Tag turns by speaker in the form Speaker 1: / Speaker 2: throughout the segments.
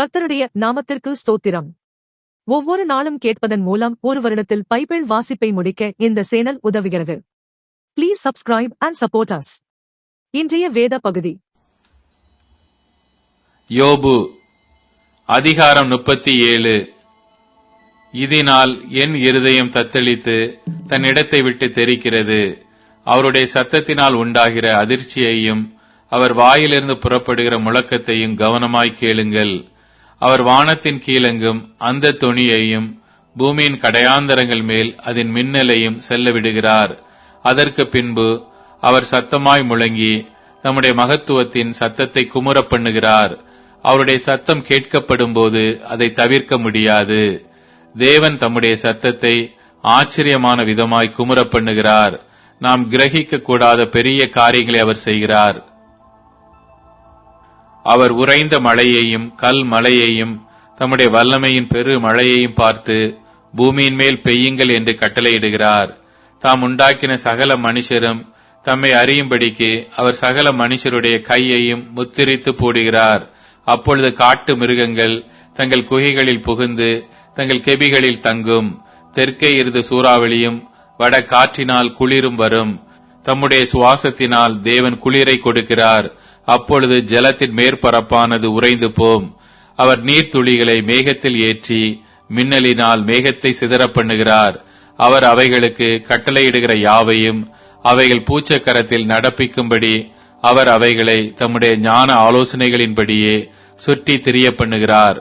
Speaker 1: கர்த்தருடைய நாமத்திற்கு ஸ்தோத்திரம். ஒவ்வொரு நாளும் கேட்பதன் மூலம் ஒரு வருடத்தில் பைபிள் வாசிப்பை முடிக்க இந்த சேனல் உதவுகிறது. Please subscribe and support us இன்றைய வேத பகுதி.
Speaker 2: யோபு அதிகாரம் முப்பத்தி ஏழு. இதனால் என் இருதயம் தத்தளித்து தன் இடத்தை விட்டு தெரிக்கிறது அவருடைய சத்தத்தினால் உண்டாகிற அதிர்ச்சியையும் அவர் வாயிலிருந்து புறப்படுகிற முழக்கத்தையும் கவனமாய் கேளுங்கள். அவர் வானத்தின் கீழெங்கும் அந்த தொனியையும் பூமியின் கடையாந்தரங்கள் மேல் அதன் மின்னலையும் செல்ல விடுகிறார். அதற்கு பின்பு அவர் சத்தமாய் முழங்கி தம்முடைய மகத்துவத்தின் சத்தத்தை குமுறப் பண்ணுகிறார். அவருடைய சத்தம் கேட்கப்படும் போது அதை தவிர்க்க முடியாது. தேவன் தம்முடைய சத்தத்தை ஆச்சரியமான விதமாய் குமுறப் பண்ணுகிறார். நாம் கிரகிக்க கூடாத பெரிய காரியங்களை அவர் செய்கிறார். அவர் உறைந்த மழையையும் கல் மழையையும் தம்முடைய வல்லமையின் பெரு மழையையும் பார்த்து பூமியின் மேல் பெய்யுங்கள் என்று கட்டளையிடுகிறார். தாம் உண்டாக்கின சகல மனுஷரும் தம்மை அறியும்படிக்கு அவர் சகல மனுஷருடைய கையையும் முத்திரித்து போடுகிறார். அப்பொழுது காட்டு மிருகங்கள் தங்கள் குகைகளில் புகுந்து தங்கள் கெபிகளில் தங்கும். தெற்கே இருந்து சூறாவளியும் வட காற்றினால் குளிரும் வரும். தம்முடைய சுவாசத்தினால் தேவன் குளிரை கொடுக்கிறார். அப்பொழுது ஜலத்தின் மேற்பரப்பானது உறைந்து போம். அவர் நீர்த்துளிகளை மேகத்தில் ஏற்றி மின்னலினால் மேகத்தை சிதற பண்ணுகிறார் அவர் அவைகளுக்கு கட்டளையிடுகிற யாவையும் அவைகள் பூச்சக்கரத்தில் நடப்பிக்கும்படி அவர் அவைகளை தம்முடைய ஞான ஆலோசனைகளின்படியே சுற்றி திரிய பண்ணுகிறார்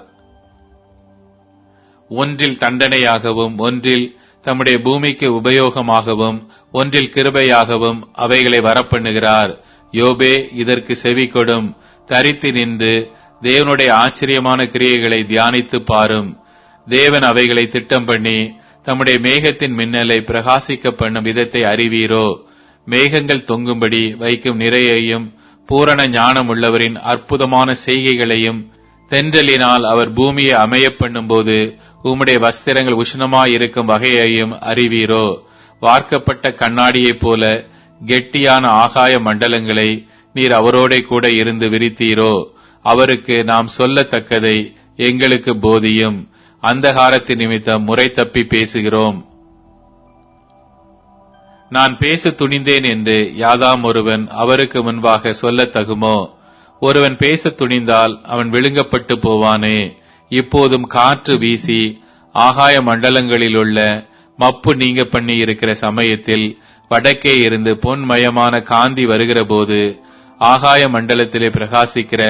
Speaker 2: ஒன்றில் தண்டனையாகவும் ஒன்றில் தம்முடைய பூமிக்கு உபயோகமாகவும் ஒன்றில் கிருபையாகவும் அவைகளை வரப்பண்ணுகிறார். யோபே இதற்கு செவி கொடும். தரித்து நின்று தேவனுடைய ஆச்சரியமான கிரியைகளை தியானித்து பாரும். தேவன் அவைகளை திட்டம் பண்ணி தம்முடைய மேகத்தின் மின்னலை பிரகாசிக்க பண்ணும் விதத்தை அறிவீரோ. மேகங்கள் தொங்கும்படி வைக்கும் நிறையையும் பூரண ஞானம் உள்ளவரின் அற்புதமான செய்கைகளையும் தென்றலினால் அவர் பூமியை அமையப் பண்ணும்போது உம்முடைய வஸ்திரங்கள் உஷ்ணமாயிருக்கும் வகையையும் அறிவீரோ. வார்க்கப்பட்ட கண்ணாடியைப் போல கெட்டியான ஆகாய மண்டலங்களை நீர் அவரோட கூட இருந்து விரித்தீரோ? அவருக்கு நாம் சொல்லத்தக்கதை எங்களுக்கு போதியும். அந்தகாரத்தின் நிமித்தம் முறை தப்பி பேசுகிறோம். நான் பேச துணிந்தேன் என்று யாதாம் ஒருவன் அவருக்கு முன்பாக சொல்லத்தகுமோ ஒருவன் பேச துணிந்தால் அவன் விழுங்கப்பட்டு போவானே. இப்போதும் காற்று வீசி ஆகாய மண்டலங்களில் உள்ள மப்பு நீங்க பண்ணி இருக்கிற சமயத்தில் வடக்கே இருந்து பொன்மயமான காந்தி வருகிற போது ஆகாய மண்டலத்திலே பிரகாசிக்கிற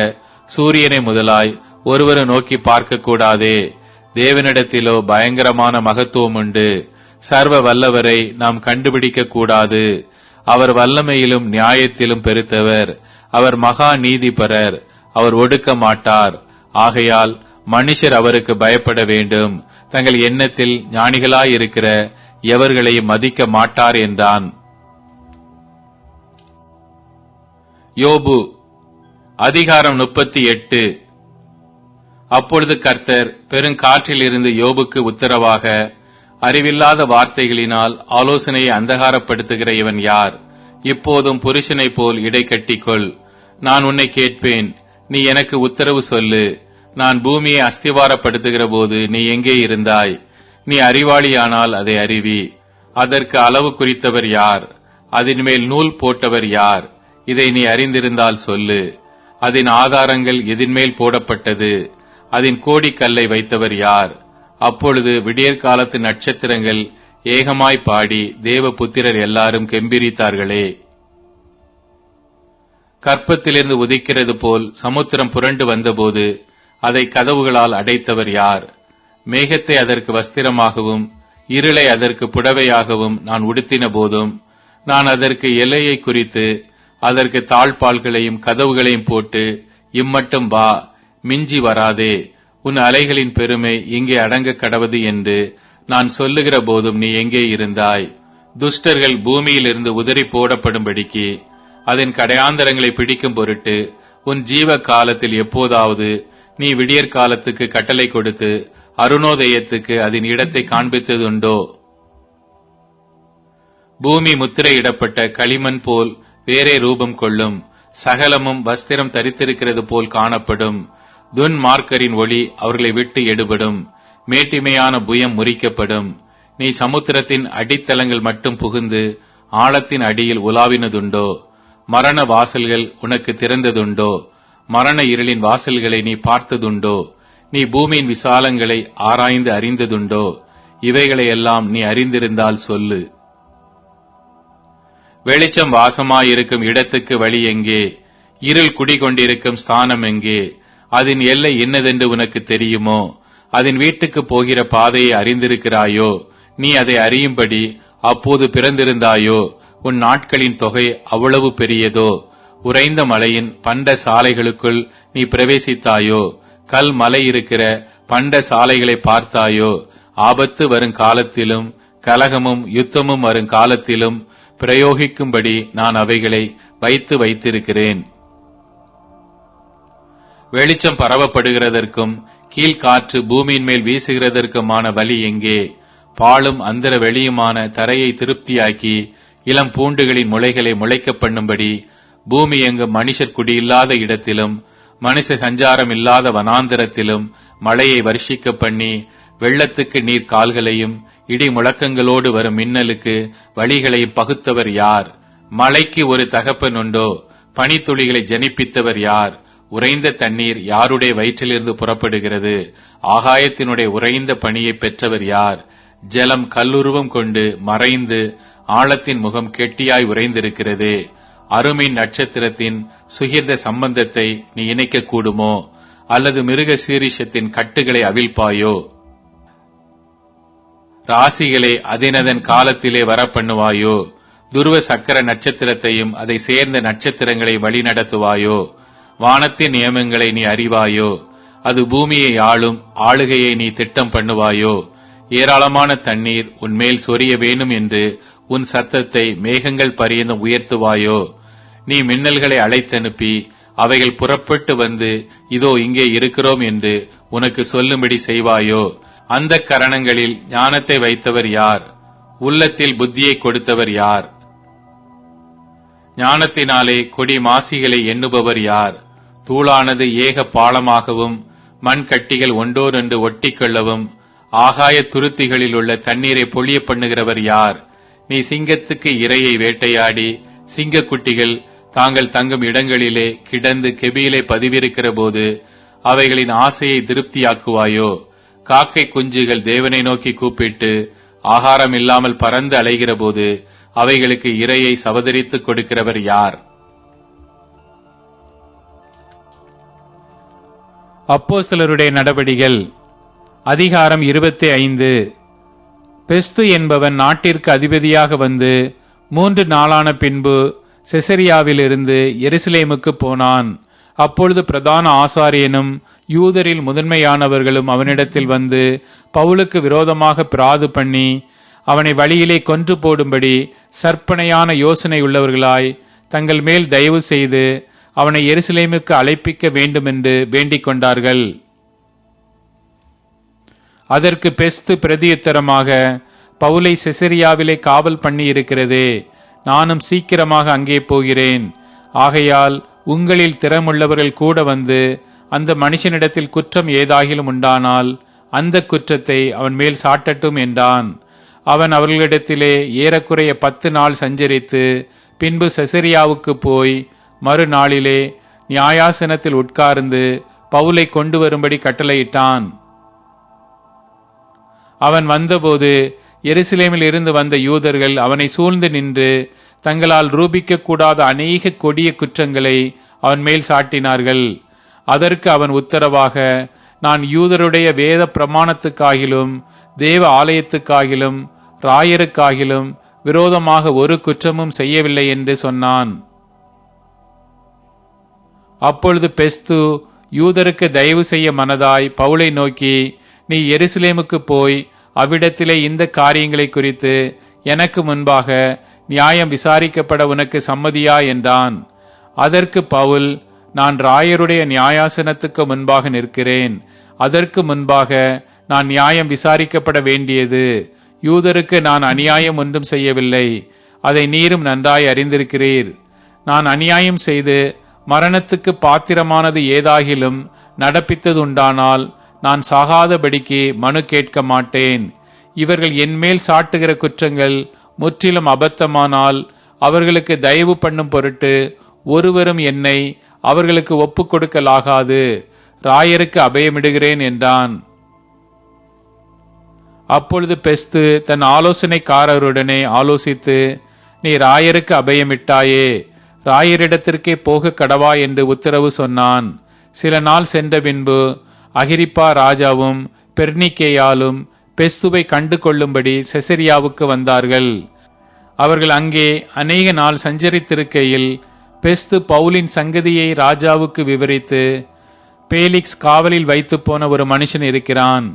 Speaker 2: சூரியனை முதலாய் ஒருவரை நோக்கி பார்க்கக்கூடாதே. தேவனிடத்திலோ பயங்கரமான மகத்துவம் உண்டு. சர்வ வல்லவரை நாம் கண்டுபிடிக்க கூடாது அவர் வல்லமையிலும் நியாயத்திலும் பெருத்தவர். அவர் மகா நீதிபரர். அவர் ஒடுக்க மாட்டார். ஆகையால் மனுஷர் அவருக்கு பயப்பட வேண்டும். தங்கள் எண்ணத்தில் ஞானிகளாயிருக்கிற எவர்களையும் மதிக்க மாட்டார் என்றான். யோபு அதிகாரம் முப்பத்தி எட்டு. அப்பொழுது கர்த்தர் பெருங்காற்றில் இருந்து யோபுக்கு உத்தரவாக அறிவில்லாத வார்த்தைகளினால் ஆலோசனையை அந்தகாரப்படுத்துகிற இவன் யார்? இப்போதும் புருஷனைப் போல் இடை கட்டிக்கொள். நான் உன்னை கேட்பேன். நீ எனக்கு உத்தரவு சொல்லு. நான் பூமியை அஸ்திவாரப்படுத்துகிற போது நீ எங்கே இருந்தாய்? நீ அறிவாளியானால் அதை அறிவி. அதற்கு அளவு குறித்தவர் யார்? அதன் மேல் நூல் போட்டவர் யார்? இதை நீ அறிந்திருந்தால் சொல்லு. அதன் ஆதாரங்கள் எதின்மேல் போடப்பட்டது. அதன் கோடிக்கல்லை வைத்தவர் யார்? அப்பொழுது விடியற்காலத்து நட்சத்திரங்கள் ஏகமாய் பாடி தேவ புத்திரர் எல்லாரும் கெம்பிரித்தார்களே. கற்பத்திலிருந்து உதிக்கிறது போல் சமுத்திரம் புரண்டு வந்தபோது அதை கதவுகளால் அடைத்தவர் யார்? மேகத்தை அதற்கு வஸ்திரமாகவும் இருளை அதற்கு புடவையாகவும் நான் உடுத்தின போதும் நான் அதற்கு எல்லையை குறித்து அதற்கு தாழ்பால்களையும் கதவுகளையும் போட்டு இம்மட்டும் வா மிஞ்சி வராதே உன் அலைகளின் பெருமை இங்கே அடங்க கடவது என்று நான் சொல்லுகிற போதும் நீ எங்கே இருந்தாய்? துஷ்டர்கள் பூமியிலிருந்து உதறி போடப்படும்படிக்கு அதன் கடையாந்தரங்களை பிடிக்கும் பொருட்டு உன் ஜீவ காலத்தில் எப்போதாவது நீ விடியற் காலத்துக்கு கட்டளை கொடுத்து அருணோதயத்துக்கு அதன் இடத்தை காண்பித்ததுண்டோ? பூமி முத்திரையிடப்பட்ட களிமண் போல் வேறே ரூபம் கொள்ளும். சகலமும் வஸ்திரம் தரித்திருக்கிறது போல் காணப்படும். துன்மார்க்கரின் ஒளி அவர்களை விட்டு எடுபடும். மேட்டிமையான புயம் முறிக்கப்படும். நீ சமுத்திரத்தின் அடித்தளங்கள் மட்டும் புகுந்து ஆழத்தின் அடியில் உலாவினதுண்டோ? மரண வாசல்கள் உனக்கு திறந்ததுண்டோ? மரண இருளின் வாசல்களை நீ பார்த்ததுண்டோ? நீ பூமியின் விசாலங்களை ஆராய்ந்து அறிந்ததுண்டோ? இவைகளை எல்லாம் நீ அறிந்திருந்தால் சொல்லு. வெளிச்சம் வாசமாயிருக்கும் இடத்துக்கு வழி எங்கே? இருள் குடிகொண்டிருக்கும் ஸ்தானம் எங்கே? அதன் எல்லை என்னதென்று உனக்கு தெரியுமோ? அதன் வீட்டுக்கு போகிற பாதையை அறிந்திருக்கிறாயோ? நீ அதை அறியும்படி அப்போது பிறந்திருந்தாயோ? உன் நாட்களின் தொகை அவ்வளவு பெரியதோ? உறைந்த மலையின் பண்ட சாலைகளுக்குள் நீ பிரவேசித்தாயோ? கல் மலை இருக்கிற பண்ட சாலைகளை பார்த்தாயோ? ஆபத்து வரும் காலத்திலும் கலகமும் யுத்தமும் வரும் காலத்திலும் பிரயோகிக்கும்படி நான் அவைகளை வைத்து வைத்திருக்கிறேன். வெளிச்சம் பரவப்படுகிறதற்கும் கீழ்காற்று பூமியின் மேல் வீசுகிறதற்குமான வழி எங்கே? பாலும் அந்தர வெளியுமான தரையை திருப்தியாக்கி இளம் பூண்டுகளின் முளைகளை முளைக்க பண்ணும்படி பூமி எங்கும் மனுஷர் குடியில்லாத இடத்திலும் மனுஷ சஞ்சாரம் இல்லாத வனாந்தரத்திலும் மழையை வருஷிக்க பண்ணி வெள்ளத்துக்கு நீர் கால்களையும் இடி முழக்கங்களோடு வரும் மின்னலுக்கு வழிகளையும் பகுத்தவர் யார்? மழைக்கு ஒரு தகப்பன் உண்டோ? பனித்துளிகளை ஜனிப்பித்தவர் யார்? உறைந்த தண்ணீர் யாருடைய வயிற்றிலிருந்து புறப்படுகிறது? ஆகாயத்தினுடைய உறைந்த பணியை பெற்றவர் யார்? ஜலம் கல்லுருவம் கொண்டு மறைந்து ஆழத்தின் முகம் கெட்டியாய் உறைந்திருக்கிறதே. அருமின் நட்சத்திரத்தின் சுகிர்ந்த சம்பந்தத்தை நீ இணைக்க கூடுமோ அல்லது மிருக சீரிஷத்தின் கட்டுகளை அவிழ்ப்பாயோ? ராசிகளை அதினதன் காலத்திலே வரப்பண்ணுவாயோ? துருவ சக்கர நட்சத்திரத்தையும் அதை சேர்ந்த நட்சத்திரங்களை வழிநடத்துவாயோ? வானத்தின் நியமங்களை நீ அறிவாயோ? அது பூமியை ஆளும் ஆளுகையை நீ திட்டம் பண்ணுவாயோ? ஏராளமான தண்ணீர் உன்மேல் சொரிய வேணும் என்று உன் சத்தத்தை மேகங்கள் பரியந்தம் உயர்த்துவாயோ? நீ மின்னல்களை அழைத்தனுப்பி அவைகள் புறப்பட்டு வந்து இதோ இங்கே இருக்கிறோம் என்று உனக்கு சொல்லும்படி செய்வாயோ? அந்த கரணங்களில் ஞானத்தை வைத்தவர் யார்? உள்ளத்தில் புத்தியை கொடுத்தவர் யார்? ஞானத்தினாலே கொடி மாசிகளை எண்ணுபவர் யார்? தூளானது ஏக பாலமாகவும் மண் கட்டிகள் ஒன்றோடொன்று ஒட்டிக்கொள்ளவும் ஆகாய துருத்திகளில் உள்ள தண்ணீரை பொழிய பண்ணுகிறவர் யார்? நீ சிங்கத்துக்கு இரையை வேட்டையாடி சிங்கக்குட்டிகள் தாங்கள் தங்கும் இடங்களிலே கிடந்து கெபியிலே பதிவிருக்கிற போது அவைகளின் ஆசையை திருப்தியாக்குவாயோ? காக்கை குஞ்சுகள் தேவனை நோக்கி கூப்பிட்டு ஆகாரம் இல்லாமல் பறந்து அலைகிற போது அவைகளுக்கு இரையை சவதரித்துக் கொடுக்கிறவர் யார்?
Speaker 3: அப்போஸ்தலருடைய நடபடிகள் அதிகாரம் இருபத்தி ஐந்து. பெஸ்து என்பவன் நாட்டிற்கு அதிபதியாக வந்து மூன்று நாளான பின்பு செசரியாவிலிருந்து எருசலேமுக்கு போனான். அப்பொழுது பிரதான ஆசாரியனும் யூதரில் முதன்மையானவர்களும் அவனிடத்தில் வந்து பவுலுக்கு விரோதமாக பிராது பண்ணி அவனை வழியிலே கொன்று போடும்படி சற்பனையான யோசனை உள்ளவர்களாய் தங்கள் மேல் தயவு செய்து அவனை எருசலேமுக்கு அழைப்பிக்க வேண்டுமென்று வேண்டிக் கொண்டார்கள். அதற்கு பெஸ்து பிரதியுத்தரமாக பவுலை செசரியாவிலே காவல் பண்ணி இருக்கிறதே நானும் சீக்கிரமாக அங்கே போகிறேன். ஆகையால் உங்களில் திறமுள்ளவர்கள் கூட வந்து அந்த மனுஷனிடத்தில் குற்றம் ஏதாகிலும் உண்டானால் அந்த குற்றத்தை அவன் மேல் சாட்டட்டும் என்றான். அவன் அவர்களிடத்திலே ஏறக்குறைய பத்து நாள் சஞ்சரித்து பின்பு செசரியாவுக்கு போய் மறுநாளிலே நியாயாசனத்தில் உட்கார்ந்து பவுலை கொண்டு வரும்படி கட்டளையிட்டான். அவன் வந்தபோது எருசலேமில் இருந்து வந்த யூதர்கள் அவனை சூழ்ந்து நின்று தங்களால் ரூபிக்க கூடாத அநேக கொடிய குற்றங்களை அவன் மேல் சாட்டினார்கள். அதற்கு அவன் உத்தரவாக நான் யூதருடைய வேத பிரமாணத்துக்காகிலும் தேவ ஆலயத்துக்காகிலும் ராயருக்காகிலும் விரோதமாக ஒரு குற்றமும் செய்யவில்லை என்று சொன்னான். அப்பொழுது பெஸ்து யூதருக்கு தயவு செய்ய மனதாய் பவுலை நோக்கி நீ எருசலேமுக்கு போய் அவ்விடத்திலே இந்த காரியங்களை குறித்து எனக்கு முன்பாக நியாயம் விசாரிக்கப்பட உனக்கு சம்மதியா என்றான். அதற்கு பவுல் நான் ராயருடைய நியாயாசனத்துக்கு முன்பாக நிற்கிறேன். அதற்கு முன்பாக நான் நியாயம் விசாரிக்கப்பட வேண்டியது. யூதருக்கு நான் அநியாயம் ஒன்றும் செய்யவில்லை. அதை நீரும் நன்றாய் அறிந்திருக்கிறீர். நான் அநியாயம் செய்து மரணத்துக்கு பாத்திரமானது ஏதாகிலும்
Speaker 2: நடப்பித்ததுண்டானால் நான் சாகாதபடிக்கு மனு கேட்க மாட்டேன். இவர்கள் என்மேல் சாட்டுகிற குற்றங்கள் முற்றிலும் அபத்தமானால் அவர்களுக்கு தயவு பண்ணும் பொருட்டு ஒருவரும் என்னை அவர்களுக்கு ஒப்புக் கொடுக்கலாகாது. ராயருக்கு அபயமிடுகிறேன் என்றான். அப்பொழுது பெஸ்து தன் ஆலோசனைக்காரருடனே ஆலோசித்து நீ ராயருக்கு அபயமிட்டாயே ராயரிடத்திற்கே போக கடவா என்று உத்தரவு சொன்னான். சில நாள் சென்ற பின்பு அகிரிப்பா ராஜாவும் பெர்னிக்கேயாலும் பெஸ்துவை கண்டு கொள்ளும்படி செசரியாவுக்கு வந்தார்கள். அவர்கள் அங்கே அநேக நாள் சஞ்சரித்திருக்கையில் பெஸ்து பவுலின் சங்கதியை ராஜாவுக்கு விவரித்து பேலிக்ஸ் காவலில் வைத்து போன ஒரு மனுஷன் இருக்கிறான்.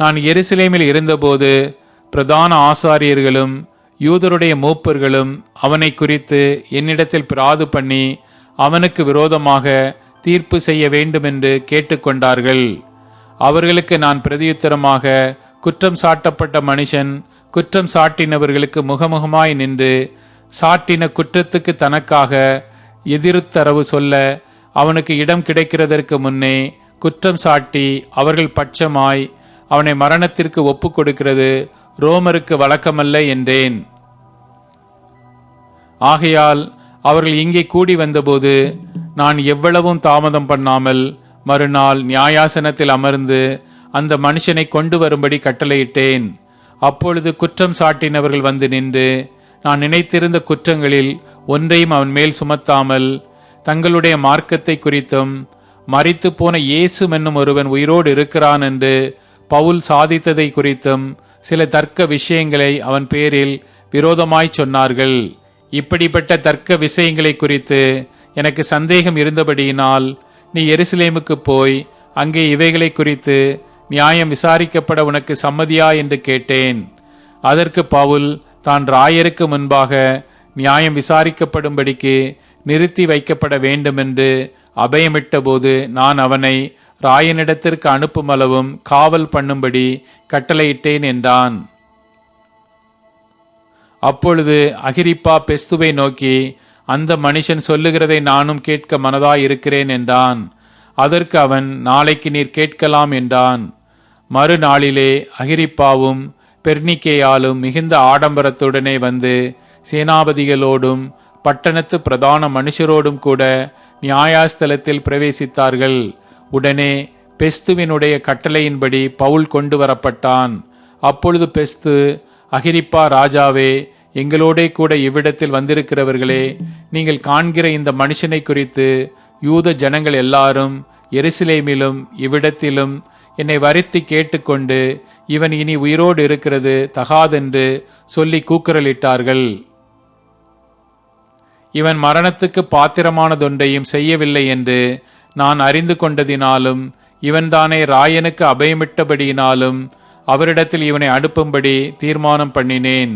Speaker 2: நான் எருசலேமில் இருந்தபோது பிரதான ஆசாரியர்களும் யூதருடைய மூப்பர்களும் அவனை குறித்து என்னிடத்தில் பிராது பண்ணி அவனுக்கு விரோதமாக தீர்ப்பு செய்ய வேண்டுமென்று கேட்டுக்கொண்டார்கள். அவர்களுக்கு நான் பிரதியுத்தரமாக குற்றம் சாட்டப்பட்ட மனுஷன் குற்றம் சாட்டினவர்களுக்கு முகமுகமாய் நின்று சாட்டின குற்றத்துக்கு தனக்காக எதிர்த்தரவு சொல்ல அவனுக்கு இடம் கிடைக்கிறதற்கு முன்னே குற்றம் சாட்டி அவர்கள் பட்சமாய் அவனை மரணத்திற்கு ஒப்புக் கொடுக்கிறது ரோமருக்கு வழக்கமல்ல என்றேன். ஆகையால் அவர்கள் இங்கே கூடி வந்தபோது நான் எவ்வளவும் தாமதம் பண்ணாமல் மறுநாள் நியாயாசனத்தில் அமர்ந்து அந்த மனுஷனை கொண்டு வரும்படி கட்டளையிட்டேன். அப்பொழுது குற்றம் சாட்டினவர்கள் வந்து நின்று நான் நினைத்திருந்த குற்றங்களில் ஒன்றையும் அவன் மேல் சுமத்தாமல் தங்களுடைய மார்க்கத்தை குறித்தும் மறித்து போன இயேசு என்னும் ஒருவன் உயிரோடு இருக்கிறான் என்று பவுல் சாதித்ததை குறித்தும் சில தர்க்க விஷயங்களை அவன் பேரில் விரோதமாய் சொன்னார்கள். இப்படிப்பட்ட தர்க்க விஷயங்களை குறித்து எனக்கு சந்தேகம் இருந்தபடியினால் நீ எருசலேமுக்கு போய் அங்கே இவைகளை குறித்து நியாயம் விசாரிக்கப்பட உனக்கு சம்மதியா என்று கேட்டேன். அதற்கு பவுல் தான் ராயருக்கு முன்பாக நியாயம் விசாரிக்கப்படும்படிக்கு நிறுத்தி வைக்கப்பட வேண்டுமென்று அபயமிட்டபோது நான் அவனை ராயனிடத்திற்கு அனுப்புமளவும் காவல் பண்ணும்படி கட்டளையிட்டேன் என்றான். அப்பொழுது அகிரிப்பா பெஸ்துவை நோக்கி அந்த மனுஷன் சொல்லுகிறதை நானும் கேட்க மனதாய் இருக்கிறேன் என்றான். அதற்கு அவன் நாளைக்கு நீர் கேட்கலாம் என்றான். மறுநாளிலே அகிரிப்பாவும் பெர்னிக்கேயாலும் மிகுந்த ஆடம்பரத்துடனே வந்து சேனாபதிகளோடும் பட்டணத்து பிரதான மனுஷரோடும் கூட நியாயாஸ்தலத்தில் பிரவேசித்தார்கள். உடனே பெஸ்துவினுடைய கட்டளையின்படி பவுல் கொண்டு வரப்பட்டான். அப்பொழுது பெஸ்து அகிரிப்பா ராஜாவே எங்களோடே கூட இவ்விடத்தில் வந்திருக்கிறவர்களே நீங்கள் காண்கிற இந்த மனுஷனை குறித்து யூத ஜனங்கள் எல்லாரும் எருசலேமிலும் இவ்விடத்திலும் என்னை வருத்தி கேட்டுக்கொண்டு இவன் இனி உயிரோடு இருக்கிறது தகாதென்று சொல்லி கூக்குரலிட்டார்கள். இவன் மரணத்துக்கு பாத்திரமானதொன்றையும் செய்யவில்லை என்று நான் அறிந்து கொண்டதினாலும் இவன்தானே ராயனுக்கு அபயமிட்டபடியினாலும் அவரிடத்தில் இவனை அனுப்பும்படி தீர்மானம் பண்ணினேன்.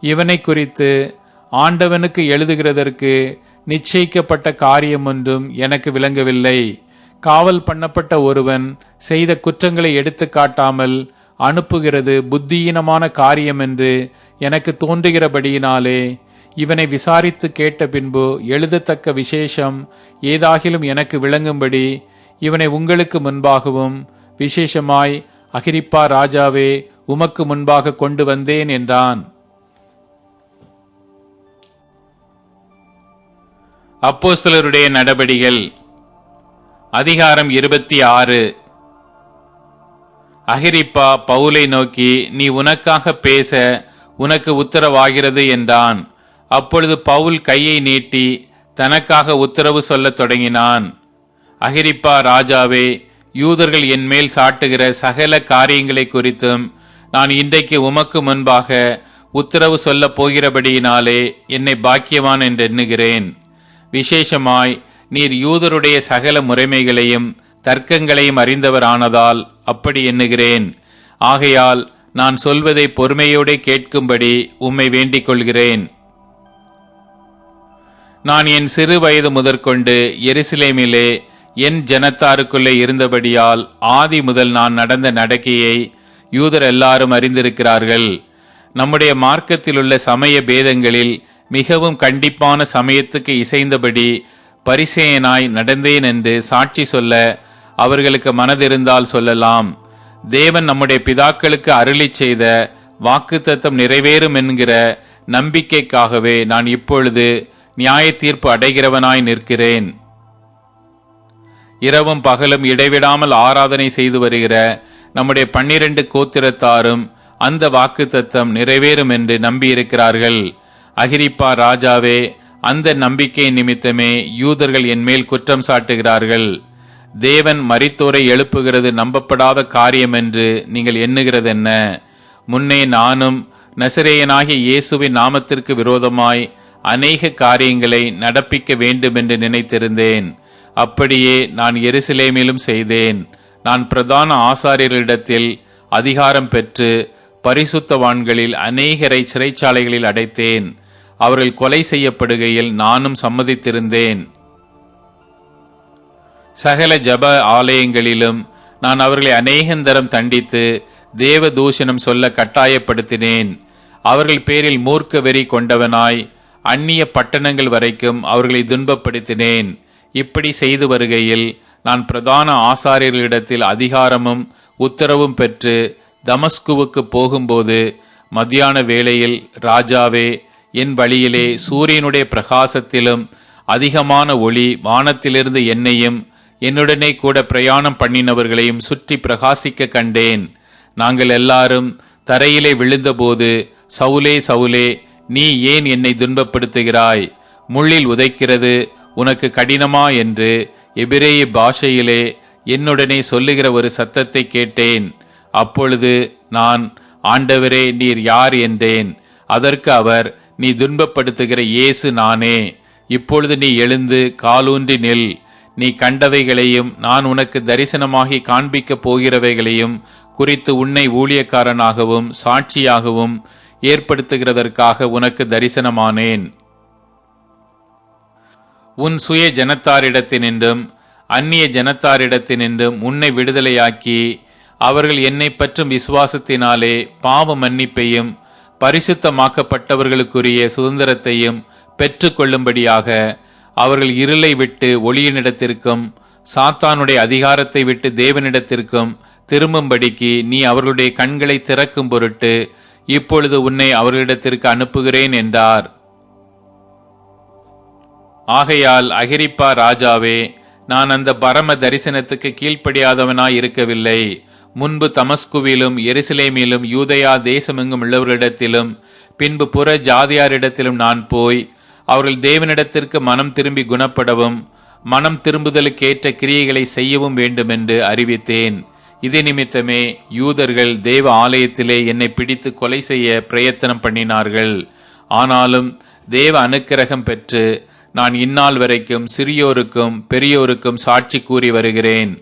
Speaker 2: இவனை குறித்து ஆண்டவனுக்கு எழுதுகிறதற்கு நிச்சயிக்கப்பட்ட காரியம் ஒன்றும் எனக்கு விளங்கவில்லை. காவல் பண்ணப்பட்ட ஒருவன் செய்த குற்றங்களை எடுத்து காட்டாமல் அனுப்புகிறது புத்தியீனமான காரியம் என்று எனக்கு தோன்றுகிறபடியினாலே இவனை விசாரித்து கேட்ட பின்பு எழுதத்தக்க விசேஷம் ஏதாகிலும் எனக்கு விளங்கும்படி இவனை உங்களுக்கு முன்பாகவும் விசேஷமாய் அகிரிப்பா ராஜாவே உமக்கு முன்பாக கொண்டு வந்தேன் என்றான்.
Speaker 4: அப்போஸ்தலருடைய நடபடிகள். அதிகாரம் இருபத்தி ஆறு. அகிரிப்பா பவுலை நோக்கி நீ உனக்காக பேச உனக்கு உத்தரவாகிறது என்றான். அப்பொழுது பவுல் கையை நீட்டி தனக்காக உத்தரவு சொல்லத் தொடங்கினான். அகிரிப்பா ராஜாவே யூதர்கள் என்மேல் சாட்டுகிற சகல காரியங்களை குறித்தும் நான் இன்றைக்கு உமக்கு முன்பாக உத்தரவு சொல்லப் போகிறபடியினாலே என்னை பாக்கியவான் என்று எண்ணுகிறேன். விசேஷமாய் நீர் யூதருடைய சகல முறைமைகளையும் தர்க்கங்களையும் அறிந்தவரானதால் அப்படி எண்ணுகிறேன். ஆகையால் நான் சொல்வதை பொறுமையோடு கேட்கும்படி உம்மை வேண்டிக் கொள்கிறேன் நான் என் சிறு வயது முதற்கொண்டு எருசலேமிலே என் ஜனத்தாருக்குள்ளே இருந்தபடியால் ஆதி முதல் நான் நடந்த நடக்கையை யூதர் எல்லாரும் அறிந்திருக்கிறார்கள். நம்முடைய மார்க்கத்திலுள்ள சமய பேதங்களில் மிகவும் கண்டிப்பான சமயத்துக்கு இசைந்தபடி பரிசேயனாய் நடந்தேன் என்று சாட்சி சொல்ல
Speaker 2: அவர்களுக்கு மனதிருந்தால் சொல்லலாம். தேவன் நம்முடைய பிதாக்களுக்கு அருளிச் செய்த வாக்குத்தத்தம் நிறைவேறும் என்கிற நம்பிக்கைக்காகவே நான் இப்பொழுது நியாய தீர்ப்பு அடைகிறவனாய் நிற்கிறேன். இரவும் பகலும் இடைவிடாமல் ஆராதனை செய்து வருகிற நம்முடைய பன்னிரண்டு கோத்திரத்தாரும் அந்த வாக்குத்தத்தம் நிறைவேறும் என்று நம்பியிருக்கிறார்கள். அகிரிப்பா ராஜாவே அந்த நம்பிக்கை நிமித்தமே யூதர்கள் என் மேல் குற்றம் சாட்டுகிறார்கள். தேவன் மரித்தோரை எழுப்புகிறது நம்பப்படாத காரியம் என்று நீங்கள் எண்ணுகிறதென்ன? முன்னே நானும் நசிரேயனாகிய இயேசுவின் நாமத்திற்கு விரோதமாய் அநேக காரியங்களை நடப்பிக்க வேண்டும் என்று நினைத்திருந்தேன். அப்படியே நான் எருசலேமிலும் செய்தேன். நான் பிரதான ஆசாரியர்களிடத்தில் அதிகாரம் பெற்று பரிசுத்தவான்களில் அநேகரை சிறைச்சாலைகளில் அடைத்தேன். அவர்கள் கொலை செய்யப்படுகையில் நானும் சம்மதித்திருந்தேன். சகல ஜப ஆலயங்களிலும் நான் அவர்களை அநேகந்தரம் தண்டித்து தேவ தூஷணம் சொல்ல கட்டாயப்படுத்தினேன். அவர்கள் பேரில் மூர்க்க வெறி கொண்டவனாய் அந்நிய பட்டணங்கள் வரைக்கும் அவர்களை துன்பப்படுத்தினேன். இப்படி செய்து வருகையில் நான் பிரதான ஆசாரியர்களிடத்தில் அதிகாரமும் உத்தரவும் பெற்று தமஸ்குவுக்கு போகும்போது மத்தியான வேளையில் ராஜாவே என் வழியிலே சூரியனுடைய பிரகாசத்திலும் அதிகமான ஒளி வானத்திலிருந்து என்னையும் என்னுடனே கூட பிரயாணம் பண்ணினவர்களையும் சுற்றி பிரகாசிக்க கண்டேன். நாங்கள் எல்லாரும் தரையிலே விழுந்தபோது சவுலே சவுலே நீ ஏன் என்னை துன்பப்படுத்துகிறாய்? முள்ளில் உதைக்கிறது உனக்கு கடினமா? என்று எபிரேய பாஷையிலே என்னுடனே சொல்லுகிற ஒரு சத்தத்தை கேட்டேன். அப்பொழுது நான் ஆண்டவரே நீர் யார்? என்றேன். அதற்கு அவர் நீ துன்பப்படுத்துகிற இயேசு நானே. இப்பொழுது நீ எழுந்து காலூன்றி நில். நீ கண்டவைகளையும் நான் உனக்கு தரிசனமாகி காண்பிக்கப் போகிறவைகளையும் குறித்து உன்னை ஊழியக்காரனாகவும் சாட்சியாகவும் ஏற்படுத்துகிறதற்காக உனக்கு தரிசனமானேன். உன் சுய ஜனத்தாரிடத்தினின்றும் அந்நிய ஜனத்தாரிடத்தினின்றும் உன்னை விடுதலையாக்கி அவர்கள் என்னை பற்றும் விசுவாசத்தினாலே பாவ மன்னிப்பையும் பரிசுத்தமாக்கப்பட்டவர்களுக்குரிய சுதந்திரத்தையும் பெற்றுக்கொள்ளும்படியாக அவர்கள் இருளை விட்டு ஒளியினிடத்திற்கும் சாத்தானுடைய அதிகாரத்தை விட்டு தேவனிடத்திற்கும் திரும்பும்படிக்கு நீ அவர்களுடைய கண்களை திறக்கும் பொருட்டு இப்பொழுது உன்னை அவர்களிடத்திற்கு அனுப்புகிறேன் என்றார். ஆகையால் அகிரிப்பா ராஜாவே நான் அந்த பரம தரிசனத்துக்கு கீழ்ப்படியாதவனாய் இருக்கவில்லை முன்பு தமஸ்குவிலும் எருசலேமிலும் யூதயா தேசமெங்கும் உள்ளவர்களிடத்திலும் பின்பு புற ஜாதியாரிடத்திலும் நான் போய் அவர்கள் தேவனிடத்திற்கு மனம் திரும்பி குணப்படவும் மனம் திரும்புதலுக்கேற்ற கிரியைகளை செய்யவும் வேண்டுமென்று அறிவித்தேன். இதே நிமித்தமே யூதர்கள் தேவ ஆலயத்திலே என்னை பிடித்து கொலை செய்ய பிரயத்தனம் பண்ணினார்கள். ஆனாலும் தேவ அனுக்கிரகம் பெற்று நான் இந்நாள் வரைக்கும் சிறியோருக்கும் பெரியோருக்கும் சாட்சி கூறி வருகிறேன்.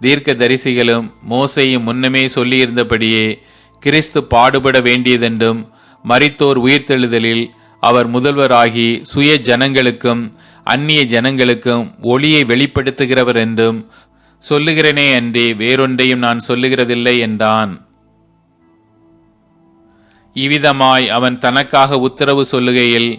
Speaker 2: தீர்க்க தரிசிகளும் மோசையும் முன்னமே சொல்லியிருந்தபடியே கிறிஸ்து பாடுபட வேண்டியதென்றும் மரித்தோர் உயிர்த்தெழுதலில் அவர் முதல்வராகி சுய ஜனங்களுக்கும் அந்நிய ஜனங்களுக்கும் ஒளியை வெளிப்படுத்துகிறவர் என்றும் சொல்லுகிறேனே அன்றி வேறொன்றையும் நான் சொல்லுகிறதில்லை என்றான். இவ்விதமாய் அவன் தனக்காக உத்தரவு சொல்லுகையில்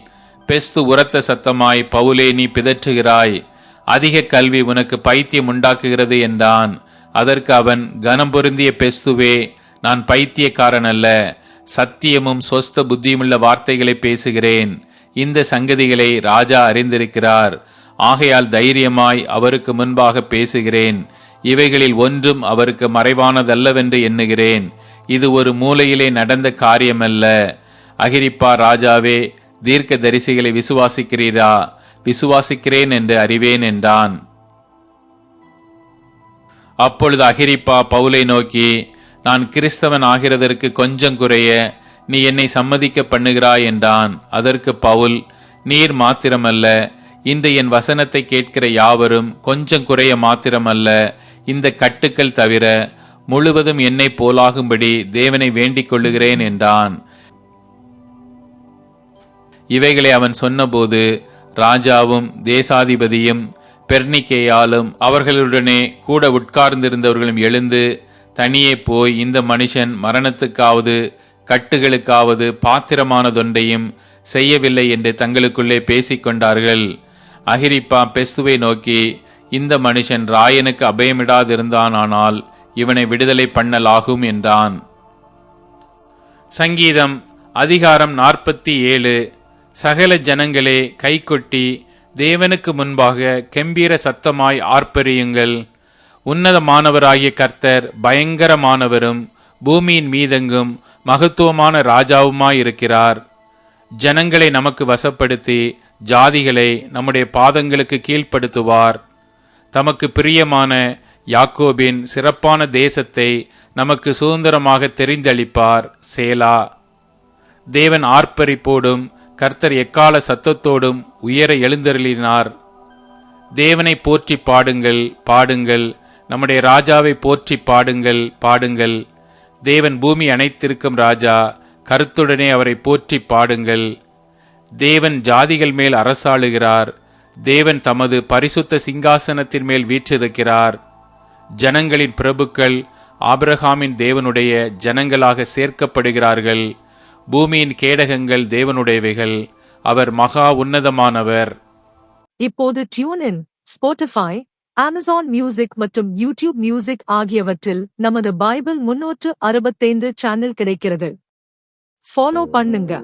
Speaker 2: பெஸ்து உரத்த சத்தமாய் பவுலே நீ பிதற்றுகிறாய். அதிக கல்வி உனக்கு பைத்தியம் உண்டாக்குகிறது என்றான். அதற்கு அவன் கனம் பொருந்திய பெஸ்துவே நான் பைத்தியக்காரன் அல்ல. சத்தியமும் சொஸ்த புத்தியுமுள்ள வார்த்தைகளை பேசுகிறேன். இந்த சங்கதிகளை ராஜா அறிந்திருக்கிறார். ஆகையால் தைரியமாய் அவருக்கு முன்பாக பேசுகிறேன். இவைகளில் ஒன்றும் அவருக்கு மறைவானதல்லவென்று எண்ணுகிறேன். இது ஒரு மூலையிலே நடந்த காரியமல்ல. அகிரிப்பா ராஜாவே தீர்க்க தரிசிகளை விசுவாசிக்கிறீரா? விசுவாசிக்கிறேன் என்று அறிவேன் என்றான். அப்பொழுது அகிரிப்பா பவுலை நோக்கி நான் கிறிஸ்தவன் ஆகிறதற்கு கொஞ்சம் குறைய நீ என்னை சம்மதிக்க பண்ணுகிறாய் என்றான். அதற்கு பவுல் நீர் மாத்திரமல்ல இந்த என் வசனத்தை கேட்கிற யாவரும் கொஞ்சம் குறைய மாத்திரமல்ல. இந்த கட்டுக்கள் தவிர முழுவதும் என்னை போலாகும்படி தேவனை வேண்டிக் கொள்ளுகிறேன் என்றான். இவைகளை அவன் சொன்னபோது ராஜாவும் தேசாதிபதியும் பெர்னிக்கேயாலும் அவர்களுடனே கூட உட்கார்ந்திருந்தவர்களும் எழுந்து தனியே போய் இந்த மனுஷன் மரணத்துக்காவது கட்டுகளுக்காவது பாத்திரமானதொன்றையும் செய்யவில்லை என்று தங்களுக்குள்ளே பேசிக்கொண்டார்கள் அகிரிப்பா பெஸ்துவை நோக்கி இந்த மனுஷன் ராயனுக்கு அபயமிடாதிருந்தானானால் இவனை விடுதலை பண்ணலாகும் என்றான். சங்கீதம் அதிகாரம் நாற்பத்தி ஏழு சகல ஜனங்களே கைகொட்டி தேவனுக்கு முன்பாக கெம்பீர சத்தமாய் ஆர்ப்பரியுங்கள். உன்னதமானவராகிய கர்த்தர் பயங்கரமானவரும் பூமியின் மீதெங்கும் மகத்துவமான ராஜாவுமாயிருக்கிறார். ஜனங்களை நமக்கு வசப்படுத்தி ஜாதிகளை நம்முடைய பாதங்களுக்கு கீழ்ப்படுத்துவார். தமக்கு பிரியமான யாக்கோபின் சிறப்பான தேசத்தை நமக்கு சுதந்திரமாக தெரிந்தளிப்பார் சேலா. தேவன் ஆர்ப்பரிப்போடும் கர்த்தர் எக்கால சத்தத்தோடும் உயர எழுந்தருளினார். தேவனை போற்றி பாடுங்கள் பாடுங்கள். நம்முடைய ராஜாவை போற்றி பாடுங்கள் பாடுங்கள். தேவன் பூமி அனைத்திருக்கும் ராஜா கருத்துடனே அவரை போற்றி பாடுங்கள். தேவன் ஜாதிகள் மேல் அரசாளுகிறார். தேவன் தமது பரிசுத்த சிங்காசனத்தின் மேல் வீற்றிருக்கிறார். ஜனங்களின் பிரபுக்கள் ஆபிரகாமின் தேவனுடைய ஜனங்களாக சேர்க்கப்படுகிறார்கள். பூமியின் கேடகங்கள் தேவனுடையவைகள். அவர் மகா உன்னதமானவர்.
Speaker 1: இப்போது டியூனின் ஸ்போட்டிஃபை அமேசான் மியூசிக் மற்றும் யூடியூப் மியூசிக் ஆகியவற்றில் நமது பைபிள் முன்னூற்று அறுபத்தைந்து சேனல் கிடைக்கிறது. ஃபாலோ பண்ணுங்க.